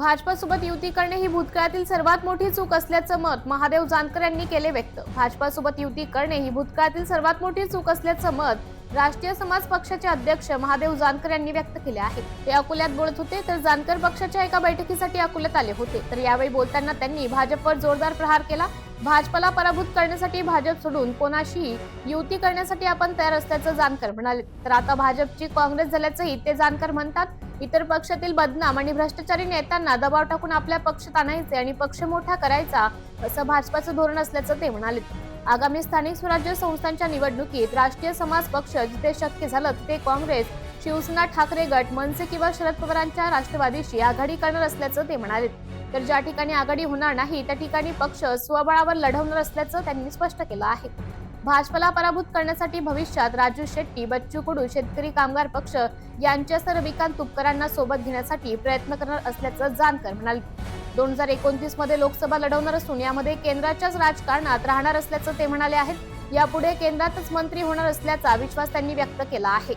भाजपासोबत युती करणे ही भूतकाळातील सर्वात मोठी चूक असल्याचं मत महादेव जानकर यांनी केले व्यक्त. भाजपासोबत युती करणे ही भूतकाळातील सर्वात मोठी चूक असल्याचं मत राष्ट्रीय समाज पक्षाचे अध्यक्ष महादेव जानकर यांनी व्यक्त केले आहे. ते अकोल्यात बोलत होते तर जानकर पक्षाच्या एका बैठकीसाठी अकोल्यात आले होते. तर यावेळी बोलताना त्यांनी भाजपवर जोरदार प्रहार केला. भाजपला पराभूत करण्यासाठी भाजप सोडून कोणाशीही युती करण्यासाठी आपण तयार असल्याचं जानकर म्हणाले. तर आता भाजपची काँग्रेस झाल्याचंही ते जानकर म्हणतात. इतर पक्षातील बदनाम आणि भ्रष्टाचारी नेत्यांना दबाव टाकून आपल्या पक्षात आणायचे आणि पक्ष मोठा करायचा असं भाजपाचं धोरण असल्याचं ते म्हणाले. आगामी स्थानिक स्वराज्य संस्थांच्या निवडणुकीत राष्ट्रीय समाज पक्ष जिथे शक्य झालं तिथे काँग्रेस शिवसेना ठाकरे गट मनसे किंवा शरद पवारांच्या राष्ट्रवादीशी आघाडी करणार असल्याचं ते म्हणाले. तर ज्या ठिकाणी आघाडी होणार नाही त्या ठिकाणी पक्ष स्वबळावर लढवणार असल्याचं त्यांनी स्पष्ट केलं आहे. भाजपला पराभूत करण्यासाठी भविष्यात राजू शेट्टी बच्चू कडू शेतकरी कामगार पक्ष यांच्यासह विकांत तुपकरांना सोबत घेण्यासाठी प्रयत्न करणार असल्याचं जानकर म्हणाले. दोन हजार एकोणतीसमध्ये लोकसभा लढवणार असून यामध्ये केंद्राच्याच राजकारणात राहणार असल्याचं ते म्हणाले आहेत. यापुढे केंद्रातच मंत्री होणार असल्याचा विश्वास त्यांनी व्यक्त केला आहे.